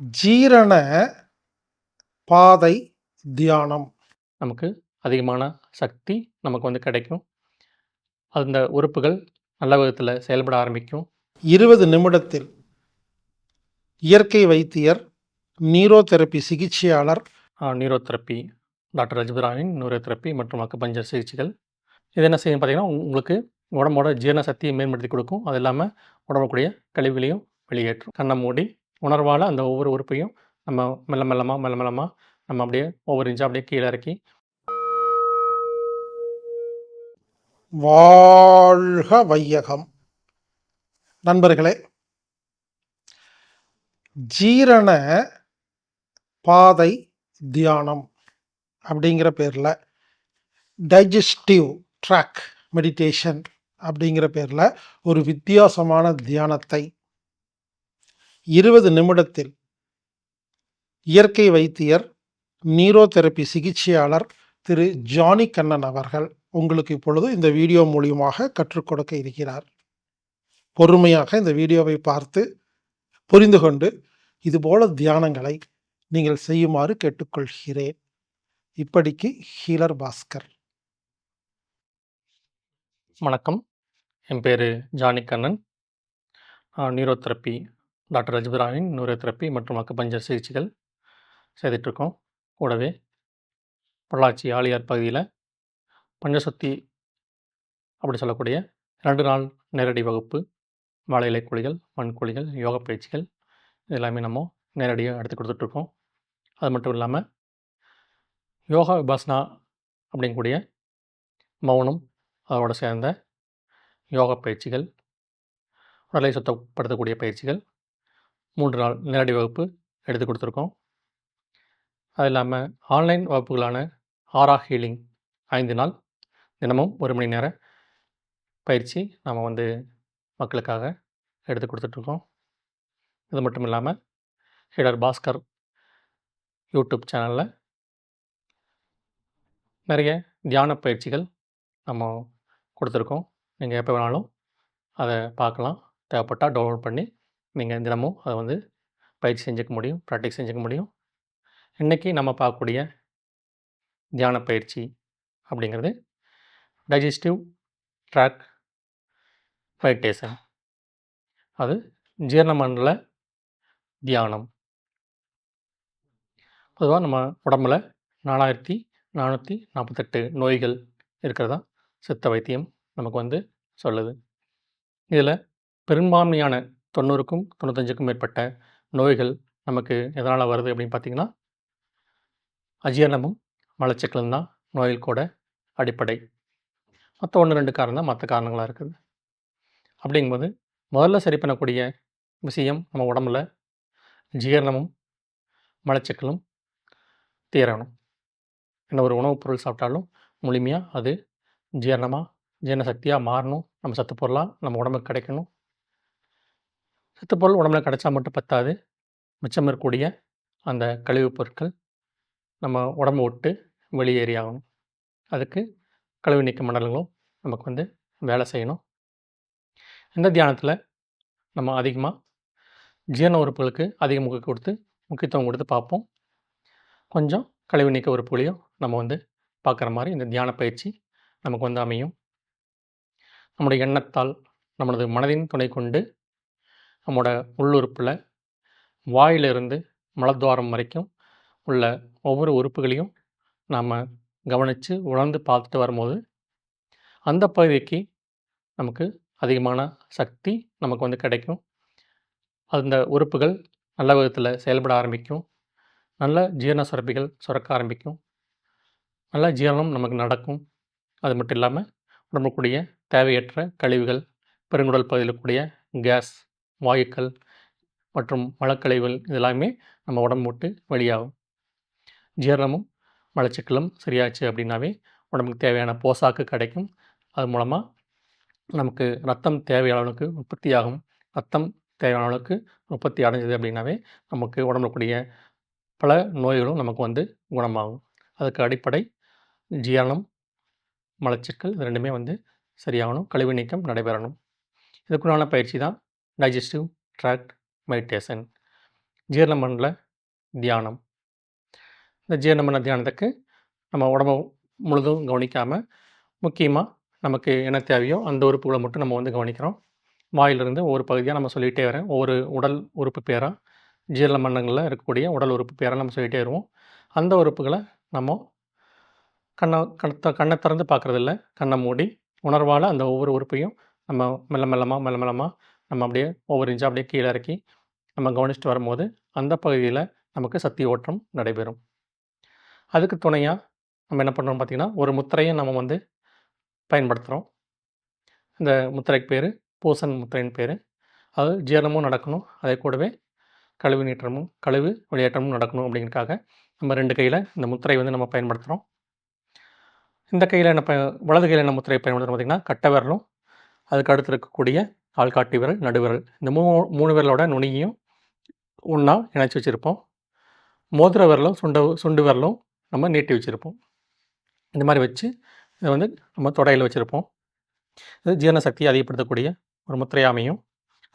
ஜீரண பாதை தியானம். நமக்கு அதிகமான சக்தி நமக்கு வந்து கிடைக்கும். அந்த உறுப்புகள் நல்ல விதத்தில் செயல்பட ஆரம்பிக்கும். இருபது நிமிடத்தில் இயற்கை வைத்தியர் நீரோதெரப்பி சிகிச்சையாளர். நியூரோதெரப்பி டாக்டர் ரஜிபரானின் நியூரோதெரப்பி மற்றும் அக்குபஞ்சர் சிகிச்சைகள். இது என்ன செய்யும் பார்த்தீங்கன்னா உங்களுக்கு உடம்போட ஜீரண சக்தியை மேம்படுத்தி கொடுக்கும். அது இல்லாமல் உடம்புக்குரிய கழிவுகளையும் வெளியேற்றும். கண்ணை மூடி உணர்வால் அந்த ஒவ்வொரு உறுப்பையும் நம்ம மெல்ல மெல்லமாக மெல்ல மெல்லமாக நம்ம அப்படியே ஒவ்வொரு இன்ச்சாக அப்படியே கீழே இறக்கி வாழ்க வையகம். நண்பர்களே ஜீரண பாதை தியானம் அப்படிங்கிற பேரில் டைஜஸ்டிவ் ட்ராக் மெடிடேஷன் அப்படிங்கிற பேரில் ஒரு வித்தியாசமான தியானத்தை இருபது நிமிடத்தில் இயற்கை வைத்தியர் நீரோதெரப்பி சிகிச்சையாளர் திரு ஜானி கண்ணன் அவர்கள் உங்களுக்கு இப்பொழுது இந்த வீடியோ மூலியமாக கற்றுக் கொடுக்க இருக்கிறார். பொறுமையாக இந்த வீடியோவை பார்த்து புரிந்து கொண்டு இதுபோல தியானங்களை நீங்கள் செய்யுமாறு கேட்டுக்கொள்கிறேன். இப்படிக்கு ஹீலர் பாஸ்கர். வணக்கம். என் பேர் ஜானி கண்ணன். நியூரோதெரப்பி டாக்டர் ரஜிபரானின் நியூரோதெரப்பி மற்றும் அக்குபஞ்சர் சிகிச்சைகள் செய்துட்ருக்கோம் கூடவே பொள்ளாச்சி ஆலியார் பகுதியில் பஞ்சசக்தி அப்படி சொல்லக்கூடிய ரெண்டு நாள் நேரடி வகுப்பு வாழை இலை குழிகள் மண் குழிகள் யோகா பயிற்சிகள் இதெல்லாமே நம்ம நேரடியாக எடுத்து கொடுத்துட்ருக்கோம் அது மட்டும் இல்லாமல் யோகா விபாசனா அப்படிங்கக்கூடிய மௌனம் அதோட சேர்ந்த யோகா பயிற்சிகள் உடலை சுத்தப்படுத்தக்கூடிய பயிற்சிகள் மூன்று நாள் நேரடி வகுப்பு எடுத்து கொடுத்துருக்கோம். அது இல்லாமல் ஆன்லைன் வகுப்புகளான ஆரா ஹீலிங் ஐந்து நாள் தினமும் ஒரு மணி நேர பயிற்சி நாம் வந்து மக்களுக்காக எடுத்து கொடுத்துட்ருக்கோம். இது மட்டும் இல்லாமல் ஹீடர் பாஸ்கர் யூடியூப் சேனலில் நிறைய தியான பயிற்சிகள் நம்ம கொடுத்துருக்கோம். நீங்கள் எப்போ வேணாலும் அதை பார்க்கலாம் தேவைப்பட்டால் டவுன்லோட் பண்ணி நீங்கள் தினமும் அதை வந்து பயிற்சி செஞ்சுக்க முடியும் ப்ராக்டிஸ் செஞ்சுக்க முடியும். இன்றைக்கி நம்ம பார்க்கக்கூடிய தியான பயிற்சி அப்படிங்கிறது டைஜஸ்டிவ் ட்ராக் மெடிடேஷன் அது ஜீரண மண்டல தியானம். பொதுவாக நம்ம உடம்புல நாலாயிரத்தி நானூற்றி நாற்பத்தெட்டு நோய்கள் இருக்கிறதா சித்த வைத்தியம் நமக்கு வந்து சொல்லுது. இதில் பெரும்பான்மையான தொண்ணூறுக்கும் தொண்ணூத்தஞ்சுக்கும் மேற்பட்ட நோய்கள் நமக்கு எதனால் வருது அப்படின்னு பார்த்திங்கன்னா அஜீரணமும் மலச்சிக்கலும் தான் நோய்கள் கூட அடிப்படை. மற்ற ஒன்று ரெண்டு காரணம் தான் மற்ற காரணங்களாக இருக்குது. அப்படிங்கும்போது முதல்ல சரி பண்ணக்கூடிய விஷயம் நம்ம உடம்புல ஜீரணமும் மலச்சிக்கலும் தீரணும். என்ன ஒரு உணவுப் பொருள் சாப்பிட்டாலும் முழுமையாக அது ஜீரணமாக ஜீரண சக்தியாக மாறணும். நம்ம சத்து பொருளாக நம்ம உடம்புக்கு கிடைக்கணும். சத்து பொருள் உடம்புல கிடச்சா மட்டும் பத்தாது. மிச்சம் இருக்கக்கூடிய அந்த கழிவுப் பொருட்கள் நம்ம உடம்பு விட்டு வெளியேறி அதுக்கு கழிவு நீக்க மண்டலங்களும் நமக்கு வந்து வேலை செய்யணும். இந்த தியானத்தில் நம்ம அதிகமாக ஜீரண உறுப்புகளுக்கு அதிக முக்கிய கொடுத்து முக்கியத்துவம் கொடுத்து பார்ப்போம். கொஞ்சம் கழிவு நீக்க உறுப்புகளையும் நம்ம வந்து பார்க்குற மாதிரி இந்த தியான பயிற்சி நமக்கு வந்து அமையும். நம்முடைய எண்ணத்தால் நம்மளது மனதின் துணை கொண்டு நம்மளோட உள்ளுறுப்பில் வாயிலிருந்து மலத்வாரம் வரைக்கும் உள்ள ஒவ்வொரு உறுப்புகளையும் நாம் கவனித்து உணர்ந்து பார்த்துட்டு வரும்போது அந்த பகுதிக்கு நமக்கு அதிகமான சக்தி நமக்கு வந்து கிடைக்கும். அந்த உறுப்புகள் நல்ல விதத்தில் செயல்பட ஆரம்பிக்கும். நல்ல ஜீரண சுரப்பிகள் சுரக்க ஆரம்பிக்கும். நல்ல ஜீரணம் நமக்கு நடக்கும். அது மட்டும் இல்லாமல் உடம்புக்குரிய தேவையற்ற கழிவுகள் பெருங்குடல் பகுதியில் கூடிய கேஸ் வாயுக்கள் மற்றும் மலக்கழிவுகள் இதெல்லாமே நம்ம உடம்பு விட்டு வெளியாகும். ஜீரணமும் மலச்சிக்கலும் சரியாச்சு அப்படின்னாவே உடம்புக்கு தேவையான போசாக்கு கிடைக்கும். அது மூலமாக நமக்கு ரத்தம் தேவையான அளவுக்கு உற்பத்தி ஆகும் ரத்தம் தேவையான அளவுக்கு உற்பத்தி அடைஞ்சது அப்படின்னாவே நமக்கு உடம்புக்கூடிய பல நோய்களும் நமக்கு வந்து குணமாகும். அதுக்கு அடிப்படை ஜீரணம் மலச்சிக்கல் இது ரெண்டுமே வந்து சரியாகணும் கழிவு நீக்கம் நடைபெறணும். இதுக்குண்டான பயிற்சி தான் டைஜஸ்டிவ் ட்ராக்ட் மெடிடேஷன் ஜீரண மண்டல தியானம். இந்த ஜீரண மண்டல தியானத்துக்கு நம்ம உடம்பு முழுதும் கவனிக்காமல் முக்கியமாக நமக்கு என்ன தேவையோ அந்த உறுப்புகளை மட்டும் நம்ம வந்து கவனிக்கிறோம். வாயிலிருந்து ஒவ்வொரு பகுதியாக நம்ம சொல்லிகிட்டே வரேன் ஒவ்வொரு உடல் உறுப்பு பேராக ஜீரண மண்டலங்களில் இருக்கக்கூடிய உடல் உறுப்பு பேராக நம்ம சொல்லிகிட்டே வருவோம். அந்த உறுப்புகளை நம்ம கண்ணை கண்ணத்தை கண்ணை திறந்து பார்க்குறதில்ல. கண்ணை மூடி உணர்வால் அந்த ஒவ்வொரு உறுப்பையும் நம்ம மெல்ல மெல்லமாக மெல்ல மெல்லமாக நம்ம அப்படியே ஒவ்வொரு இன்ச்சாக அப்படியே கீழே இறக்கி நம்ம கவனிச்சுட்டு வரும்போது அந்த பகுதியில் நமக்கு சக்தி ஓட்டம் நடைபெறும். அதுக்கு துணையாக நம்ம என்ன பண்ணுறோம் பார்த்திங்கன்னா ஒரு முத்திரையை நம்ம வந்து பயன்படுத்துகிறோம் இந்த முத்திரைக்கு பேர் பூசன் முத்திரைன்னு பேர். அது ஜீரணமும் நடக்கணும். அதே கூடவே கழிவு நீற்றமும் கழிவு வெளியேற்றமும் நடக்கணும் அப்படிங்கிறதுக்காக நம்ம ரெண்டு கையில் இந்த முத்திரை வந்து நம்ம பயன்படுத்துகிறோம் இந்த கையில் என்ன ப வலது கையில் என்ன முத்திரை பயன்படுத்துகிறோம் பார்த்திங்கன்னா கட்டை விரலும் அதுக்கு அடுத்து இருக்கக்கூடிய ஆள்காட்டி விரல் நடுவிரல் இந்த மூ மூணு விரலோட நுனியும் ஒன்றா இணைச்சி வச்சுருப்போம். மோதிர விரலும் சுண்ட சுண்டு விரலும் நம்ம நீட்டி வச்சுருப்போம். இந்த மாதிரி வச்சு இதை வந்து நம்ம தொடையில் வச்சுருப்போம். இது ஜீரண சக்தியை அதிகப்படுத்தக்கூடிய ஒரு முத்திரையாமையும்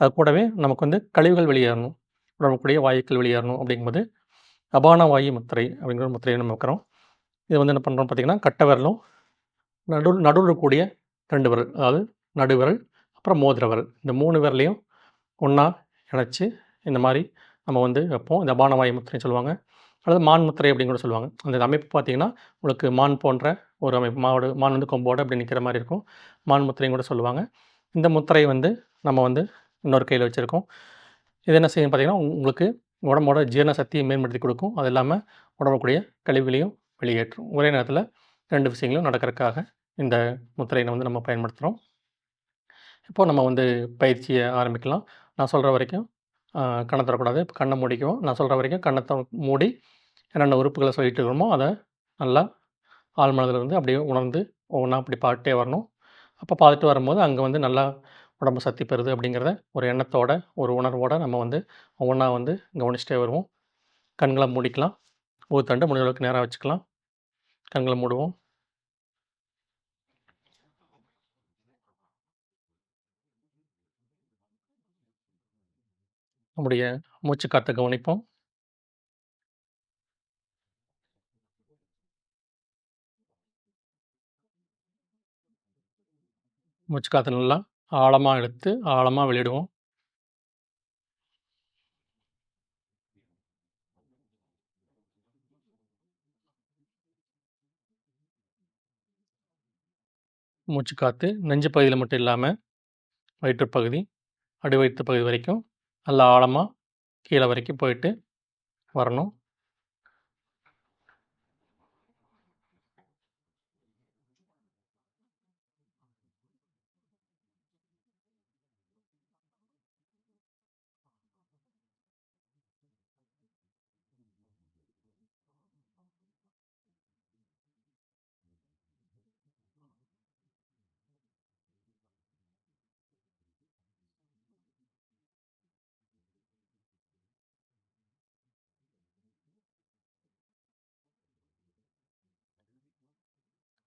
அது கூடவே நமக்கு வந்து கழிவுகள் வெளியேறணும். உடம்புக்கூடிய வாயுக்கள் வெளியேறணும் அப்படிங்கும்போது அபான வாயு முத்திரை அப்படிங்கிற ஒரு முத்திரையை நம்ம வைக்கிறோம். இது வந்து என்ன பண்ணுறோம் பார்த்திங்கன்னா கட்டை விரலும் நடு நடுவில் கூடிய ரெண்டு விரல் அதாவது நடுவிரல் அப்புறம் மோதிர விரல். இந்த மூணு விரலையும் ஒன்றா இணைச்சி இந்த மாதிரி நம்ம வந்து வைப்போம். இந்த அபான வாயு முத்திரைன்னு சொல்லுவாங்க. அல்லது மான் முத்திரை அப்படின்னு கூட சொல்லுவாங்க. அந்த அமைப்பு பார்த்திங்கன்னா உங்களுக்கு மான் போன்ற ஒரு அமைப்பு. மாவோடு மான் வந்து கொம்போடு அப்படி நிற்கிற மாதிரி இருக்கும். மான் முத்திரையும் கூட சொல்லுவாங்க. இந்த முத்திரை வந்து நம்ம வந்து இன்னொரு கையில் வச்சுருக்கோம். இது என்ன செய்யும் பார்த்திங்கன்னா உங்களுக்கு உடம்போட ஜீரண சக்தியை மேம்படுத்தி கொடுக்கும். அது இல்லாமல் உடம்புக்கூடிய கழிவுகளையும் வெளியேற்றும். ஒரே நேரத்தில் ரெண்டு விஷயங்களும் நடக்கிறதுக்காக இந்த முத்திரையை வந்து நம்ம பயன்படுத்துகிறோம் இப்போது நம்ம வந்து பயிற்சியை ஆரம்பிக்கலாம். நான் சொல்கிற வரைக்கும் கண்ணை தரக்கூடாது கண்ணை மூடிக்குவோம். நான் சொல்கிற வரைக்கும் கண்ணத்தை மூடி என்னென்ன உறுப்புகளை சொல்லிட்டு இருக்கிறோமோ அதை நல்லா ஆழ்மனதில் இருந்து அப்படியே உணர்ந்து ஒவ்வொன்றா அப்படி பார்த்துட்டே வரணும். அப்போ பார்த்துட்டு வரும்போது அங்கே வந்து நல்லா உடம்பு சக்தி பெறுது அப்படிங்கிறத ஒரு எண்ணத்தோட ஒரு உணர்வோடு நம்ம வந்து ஒவ்வொன்றா வந்து கவனிச்சிட்டே வருவோம். கண்களை மூடிக்கலாம். ஊத்தண்டு முடிஞ்ச அளவுக்கு நேராக வச்சுக்கலாம். கண்களை மூடுவோம். நம்முடைய மூச்சு காற்றை கவனிப்போம். மூச்சு காற்று நல்லா ஆழமாக எடுத்து ஆழமாக வெளியிடுவோம். மூச்சு காற்று நெஞ்சு பகுதியில் மட்டும் இல்லாமல் வயிற்றுப்பகுதி அடி வயிற்று பகுதி வரைக்கும் நல்லா ஆழமாக கீழே வரைக்கும் போயிட்டு வரணும்.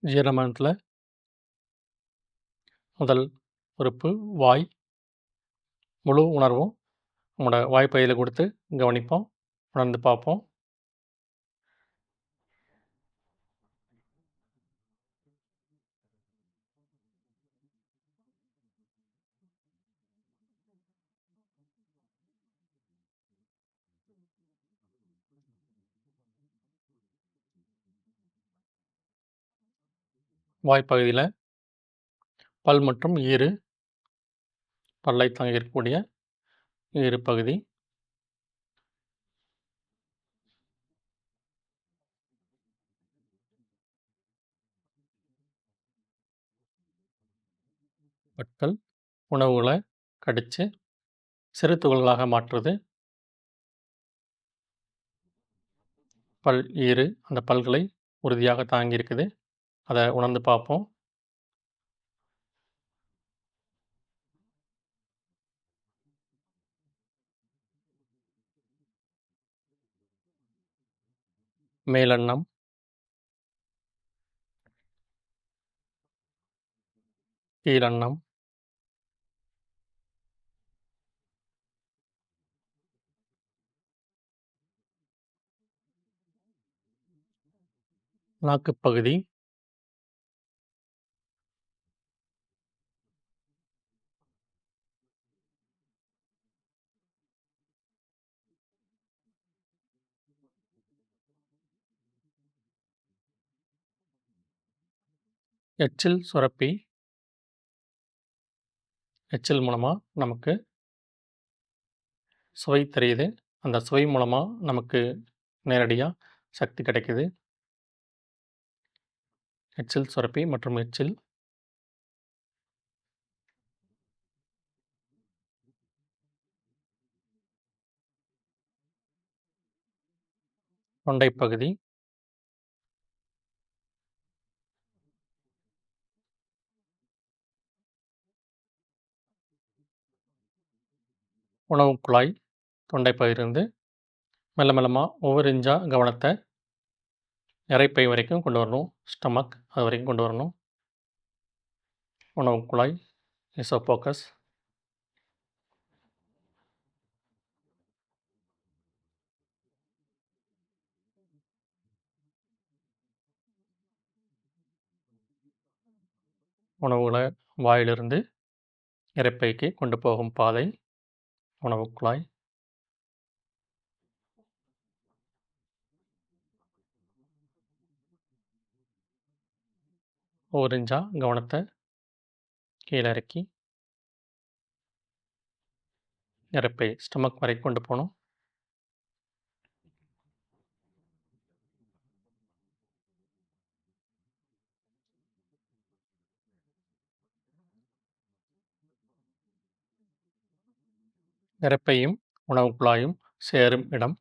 ஜீரணமண்டலத்தில் முதல் உறுப்பு வாய். முழு உணர்வும் நம்மளோட வாய்ப்பையில் கொடுத்து கவனிப்போம் உணர்ந்து பார்ப்போம். வாய்ப்பகுதியில் பல் மற்றும் ஈறு பல்லை தாங்கி இருக்கக்கூடிய ஈறு பகுதி. பற்கள் உணவுகளை கடித்து சிறு துகள்களாக மாற்றுறது பல் ஈறு அந்த பல்களை உறுதியாக தாங்கி இருக்குது அதை உணர்ந்து பார்ப்போம். மேலெண்ணம். கீழெண்ணம். நாக்குப் பகுதி. எச்சில் சுரப்பி. எச்சில் மூலமாக நமக்கு சுவை தெரியுது. அந்த சுவை மூலமாக நமக்கு நேரடியாக சக்தி கிடைக்குது. எச்சில் சுரப்பி மற்றும் எச்சில் தொண்டைப்பகுதி. உணவு குழாய் தொண்டை மெல்ல மெல்லமாக ஒவ்வொரு இன்ச்சா கவனத்தை இறைப்பை வரைக்கும் கொண்டு வரணும். ஸ்டமக் அது வரைக்கும் கொண்டு வரணும். உணவு குழாய் இசோபோக்கஸ் உணவுகளை வாயிலிருந்து இறைப்பைக்கு கொண்டு போகும் பாதை உணவு குழாய் ஒரு இன்ச்சா கவனத்தை கீழே இறக்கி இரைப்பை ஸ்டமக் வரை கொண்டு போகணும். இரைப்பையும் உணவு குழாயும் சேரும் இடம்.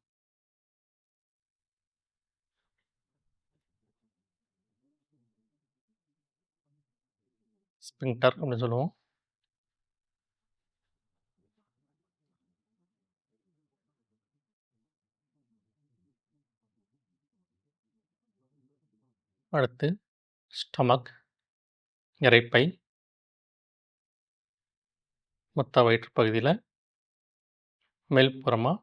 ஸ்பிங்டர் அப்படின்னு சொல்லுவோம். அடுத்து ஸ்டமக் இரைப்பை மொத்த வயிற்றுப் பகுதியில் மேல்புறமாக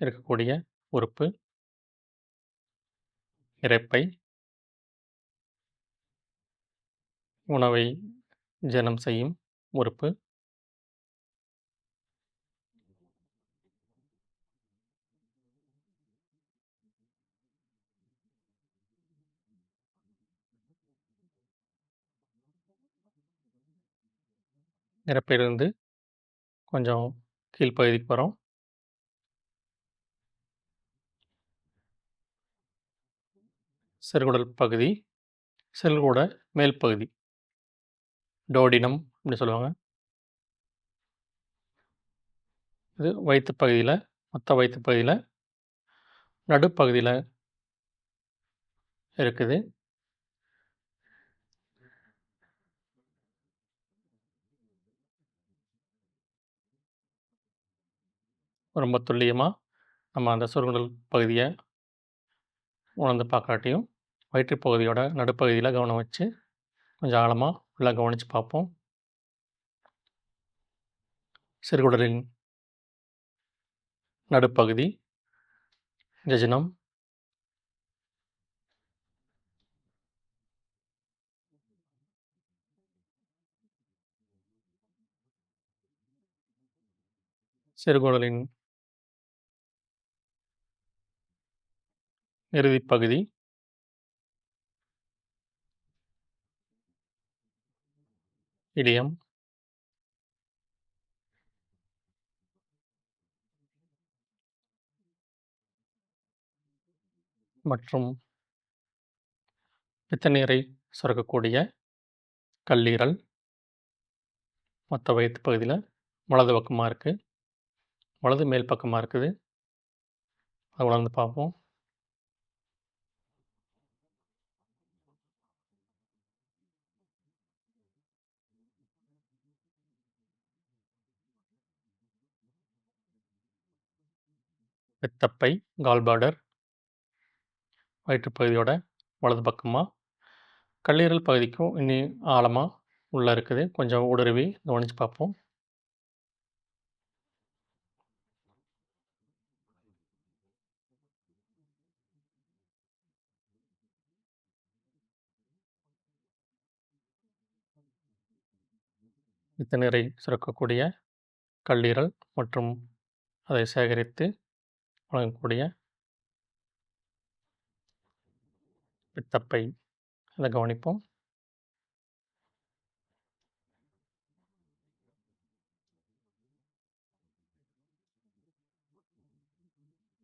இருக்கக்கூடிய உறுப்பு இரைப்பை உணவை ஜனம் செய்யும் உறுப்பு. இறப்பிலிருந்து கொஞ்சம் கீழ்ப்பகுதிக்கு வரும். சிறுகுடல் பகுதி சிறுகுட மேல் பகுதி. டோடினம் அப்படின்னு சொல்லுவாங்க. இது வயிற்று பகுதியில் மொத்த வயிற்று பகுதியில் நடுப்பகுதியில் இருக்குது. ரொம்ப துல்லியமாக நம்ம அந்த சுருங்குடல் பகுதியை உணர்ந்து பார்க்காட்டியும் வயிற்று பகுதியோட நடுப்பகுதியில் கவனம் வச்சு கொஞ்சம் ஆழமாக ஃபுல்லாக கவனித்து பார்ப்போம். சிறுகுடலின் நடுப்பகுதி ஜஜனம் சிறுகுடலின் இறுதிப்பகுதி இடியம். மற்றும் பித்தநீரை சுரக்கக்கூடிய கல்லீரல். மொத்த வயிற்று பகுதியில் வலது பக்கமாக இருக்குது வலது மேல் பக்கமாக இருக்குது. அதை வளர்ந்து பார்ப்போம். பெத்தப்பை கால்பாடர் வயிற்றுப்பகுதியோட வலது பக்கமாக கல்லீரல் பகுதிக்கும் இனி ஆழமாக உள்ளே இருக்குது. கொஞ்சம் ஊடுருவி கவனித்து பார்ப்போம். பித்த நீரை சுரக்கக்கூடிய கல்லீரல் மற்றும் அதை சேகரித்து வழங்கக்கூடிய பித்தப்பை. அதை கவனிப்போம்.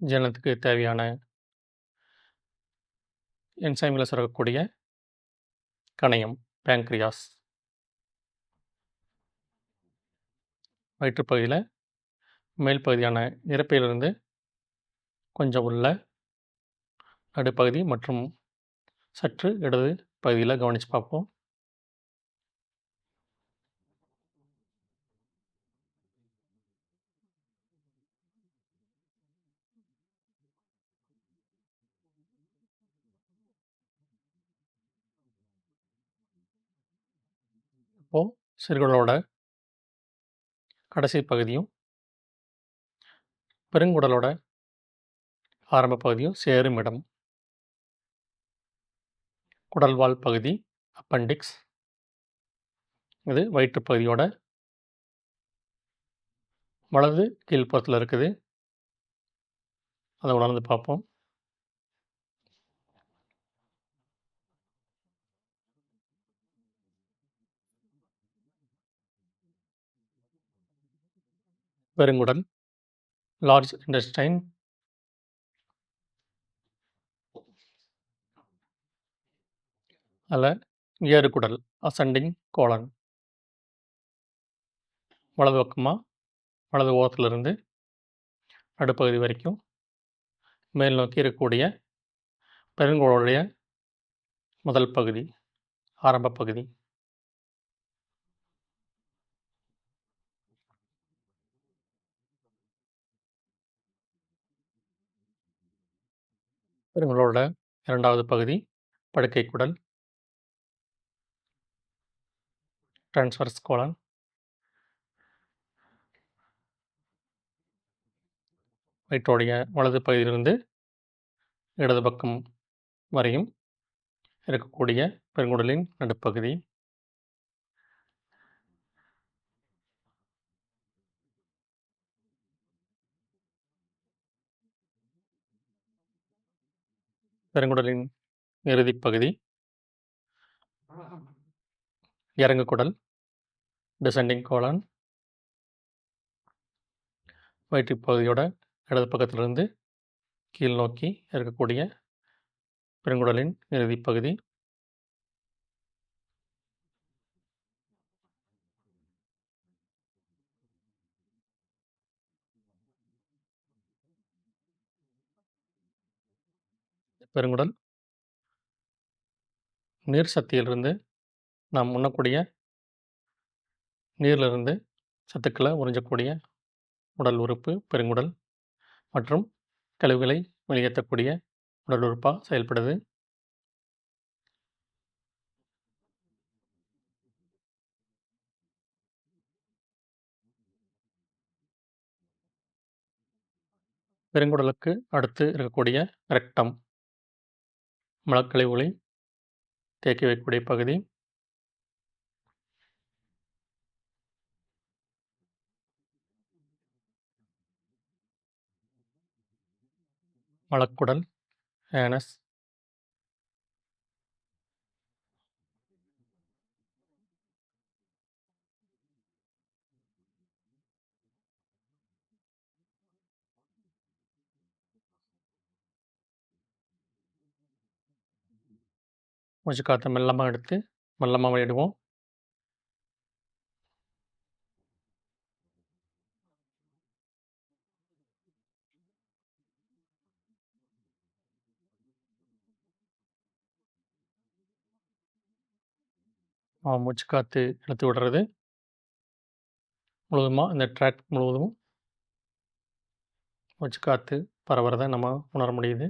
ஜனத்துக்கு தேவையான என்சைமில் சுரக்கக்கூடிய கணையம் பேங்க்ரியாஸ் வயிற்றுப்பகுதியில் மேல் பகுதியான இறப்பையிலிருந்து கொஞ்சம் உள்ள நடுப்பகுதி மற்றும் சற்று இடது பகுதியில் கவனித்து பார்ப்போம். இப்போது சிறுகுடலோட கடைசி பகுதியும் பெருங்குடலோட ஆரம்ப பகுதியும் சேரும் இடம். குடல்வால் பகுதி அப்பெண்டிக்ஸ் இது வயிற்று பகுதியோட வலது கீழ்ப்புறத்தில் இருக்குது. அதை உணர்ந்து பார்ப்போம். பெருங்குடல் லார்ஜ் இண்டஸ்டைன் அதில் ஏறுகுடல் அசண்டிங் கோலன் வலது பக்கமாக வலது ஓரத்திலிருந்து நடுப்பகுதி வரைக்கும். மேல் நோக்கி இருக்கக்கூடிய பெருங்கோளுடைய முதல் பகுதி ஆரம்ப பகுதி. பெருங்களோட இரண்டாவது பகுதி படுக்கை குடல் டிரான்ஸ்வர்ஸ் கோலன் வயிற்றோடைய வலது பகுதியிலிருந்து இடது பக்கம் வரையும் இருக்கக்கூடிய பெருங்குடலின் நடுப்பகுதி. பெருங்குடலின் இறுதிப்பகுதி இறங்கு குடல் டிசெண்டிங் கோலான் வயிற்றுப் பகுதியோட இடது பக்கத்திலிருந்து கீழ் நோக்கி இருக்கக்கூடிய பெருங்குடலின் இறுதி பகுதி. பெருங்குடல் நீர் சக்தியிலிருந்து நாம் உண்ணக்கூடிய நீரிலிருந்து சத்துக்களை உறிஞ்சக்கூடிய உடல் உறுப்பு பெருங்குடல் மற்றும் கழிவுகளை வெளியேற்றக்கூடிய உடல் உறுப்பாக செயல்படுது. பெருங்குடலுக்கு அடுத்து இருக்கக்கூடிய ரெக்டம் மலக்கழிவுகளை தேக்கி வைக்கக்கூடிய பகுதி. மலக்குடல் ஹேனஸ். மூச்சு காற்றை மெல்லமாக எடுத்து மெல்லமாக விளையாடுவோம். மூச்சு காற்று இழுத்து விடுறது. முழுவதுமாக இந்த ட்ராக் முழுவதும் மூச்சு காற்று பரவுறதை நம்ம உணர முடியுது.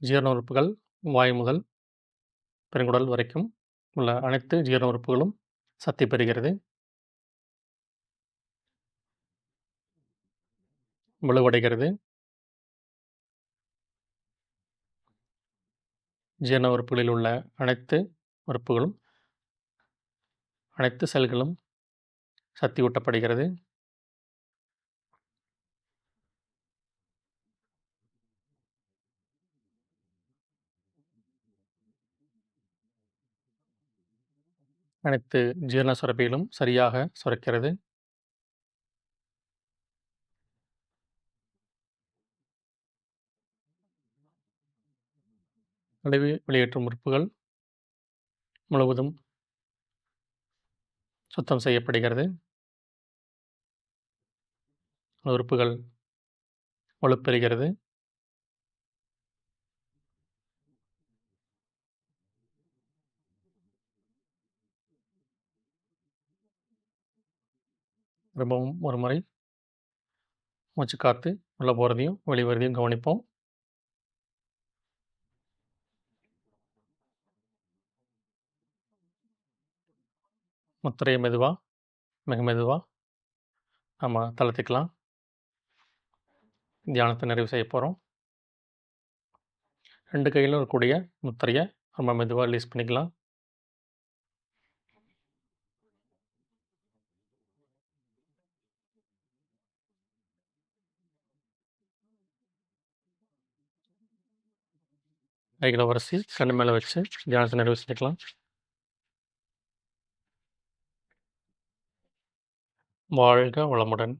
ஜீரண உறுப்புகள் வாய் முதல் பெருங்குடல் வரைக்கும் உள்ள அனைத்து ஜீரண உறுப்புகளும் சக்தி பெறுகிறது வலுவடைகிறது. ஜீரண உறுப்புகளில் உள்ள அனைத்து உறுப்புகளும் அனைத்து செல்களும் சக்தி அனைத்து ஜீரண சுரப்பிகளும் சரியாக சுரக்கிறது. கழிவு வெளியேற்றும் உறுப்புகள் முழுவதும் சுத்தம் செய்யப்படுகிறது. உறுப்புகள் வலுப்பெறுகிறது. ரொம்பவும் ஒரு முறை மூச்சு காற்று உள்ளே போகிறதையும் வெளிவரதையும் கவனிப்போம். முத்திரையை மெதுவாக மிக மெதுவாக நம்ம தளர்த்திக்கலாம். தியானத்தை நிறைவு செய்ய போகிறோம் ரெண்டு கையிலும் இருக்கக்கூடிய முத்திரையை ரொம்ப மெதுவாக ரிலீஸ் பண்ணிக்கலாம். கைகளை உரசி கண்ணு மேலே வச்சு தியானத்தை நிறைவு செஞ்சுக்கலாம். வாழ்க வளமுடன்.